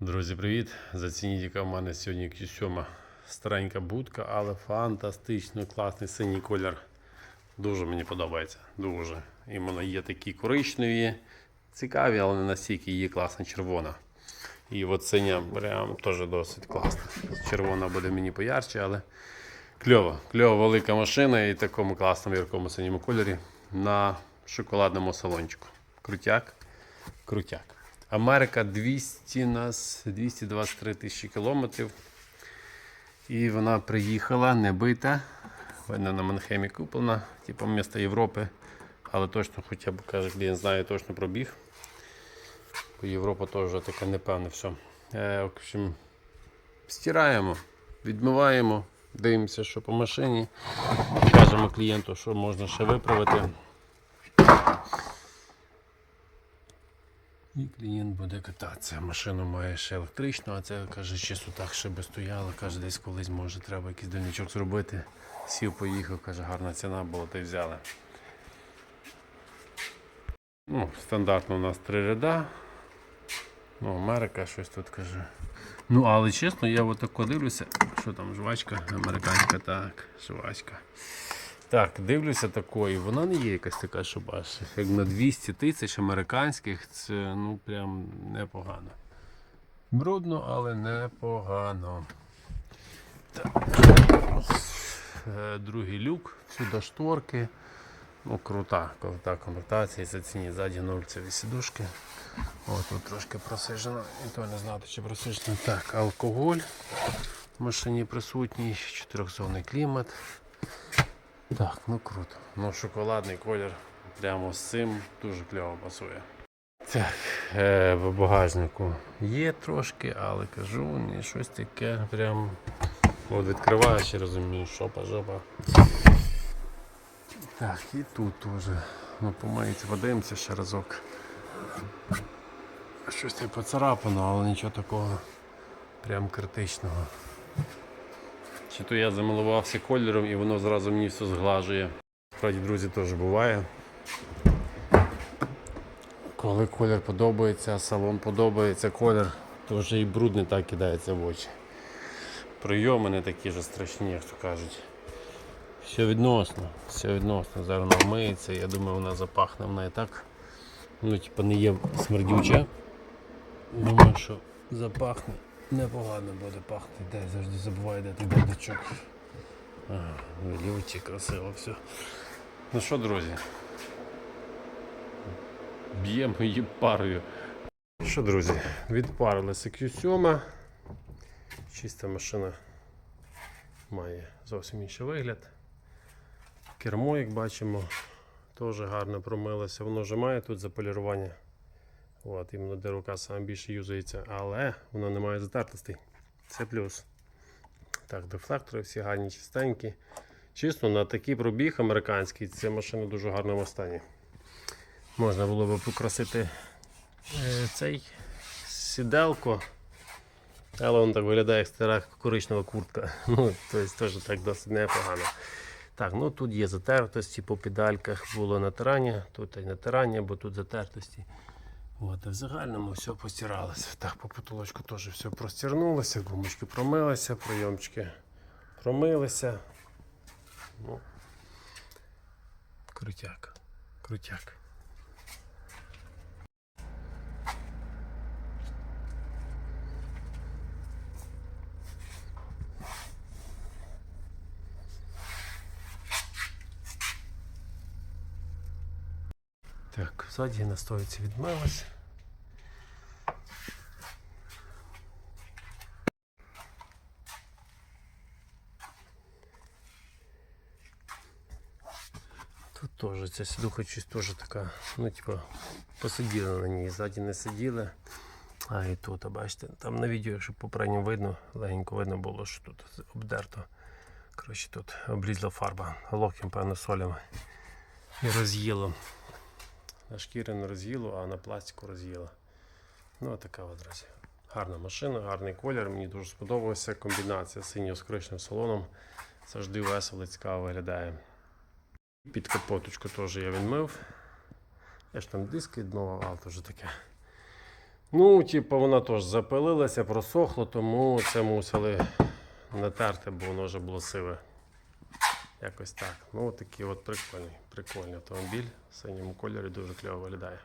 Друзі, привіт! Зацініть, яка в мене сьогодні Q7 старенька будка, але фантастично класний синій колір. Дуже мені подобається. Дуже. Іменно є такі коричневі, цікаві, але не настільки є класна червона. І от синя прям теж досить класна. Червона буде мені поярче, але кльова. Кльова велика машина і такому класному яркому синьому кольорі на шоколадному салончику. Крутяк. Крутяк. Америка 200 нас 223 тисячі кілометрів. І вона приїхала не бита. Вона на Манхемі куплена, типу місто Європи. Але точно хоча б каже, клієнт знає точно пробіг. Європа теж така непевна все. Е, в общем, стираємо, відмиваємо, дивимося, що по машині. Кажемо клієнту, що можна ще виправити. І клієнт буде кататися. Машину має ще електричну, а це каже, чисто так ще би стояло. Каже, десь колись може треба якийсь дальничок зробити. Сів, поїхав, каже, гарна ціна була, та й взяли. Ну, стандартно у нас три ряда. Ну, Америка щось тут каже. Ну, але чесно, я отако дивлюся, що там жвачка, американська, так, жвачка. Так, дивлюся такої, вона не є якась така, що бачиш, як на 200 тисяч американських, це ну прям непогано. Брудно, але непогано. Е, Другий люк, сюди шторки. Ну, крута, крута комплектація, це ціні ззаді нульцеві сідушки. О, тут трошки просижено, і то не знати, чи просижено. Так, алкоголь в машині присутній, чотирьохзонний клімат. Так, ну круто. Ну, шоколадний колір прямо з цим дуже кльово пасує. Так, е, в багажнику є трошки, але кажу, не щось таке прям. От відкриваєш і розумієш, шопа, жопа. Так, і тут теж. Ну, помиється, подивимося ще разок. Щось поцарапано, але нічого такого прям критичного. Чи то я замилувався кольором і воно зразу мені все зглажує. Справді, друзі, теж буває. Коли колір подобається, салон подобається колір, то вже і бруд не так кидається в очі. Прийоми не такі ж страшні, як то кажуть. Все відносно, все відносно. Зараз вона вмиється, я думаю, вона запахне, вона і так. Ну, типу, не є смердюча. Думаю, що запахне. Непогано буде пахнути, де завжди забуваю, де той бардачок. Ага, красиво все. Ну що, друзі? Б'ємо її парою. Що, друзі, відпарилася Q7. Чиста машина має зовсім інший вигляд. Кермо, як бачимо, теж гарно промилося. Воно вже має тут заполірування. От, іменно де рука саме більше юзається, але воно не має затертостей. Це плюс. Так, дефлектори всі гарні, чистенькі. Чесно, на такий пробіг американський ця машина в дуже гарному стані. Можна було б покрасити е, цей сіделко, але воно так виглядає, як стара коричнева куртка. Ну, тобто теж так досить непогано. Так, ну тут є затертості по педальках було натирання, тут і натирання, бо тут затертості. От, а в загальному все постиралося. Так, по потолочку теж все простірнулося, гумочки промилися, прийомчики промилися. Ну, крутяк. Крутяк. Так, ззаді на стойці відмилась. Тут теж ця сідуха щось теж така, ну типа посиділи на ній, ззаді не сиділи. А і тут, а бачите, там на відео, якщо попередньо видно, легенько видно було, що тут обдерто. Коротше, тут облізла фарба, локом, певно, солями. І роз'їло. На шкірі не роз'їло, а на пластику роз'їло. Ну, така от, друзі. Гарна машина, гарний колір. Мені дуже сподобалася комбінація синього з коричневим салоном. Завжди весело цікаво виглядає. Під капоточку теж я відмив. Я ж там диски відмивав, але то вже таке. Ну, типу, вона теж запилилася, просохла, тому це мусили натерти, бо воно вже було сиве. Якось так. Ну, такий от прикольний, прикольний автомобіль в синьому кольорі дуже кльово виглядає.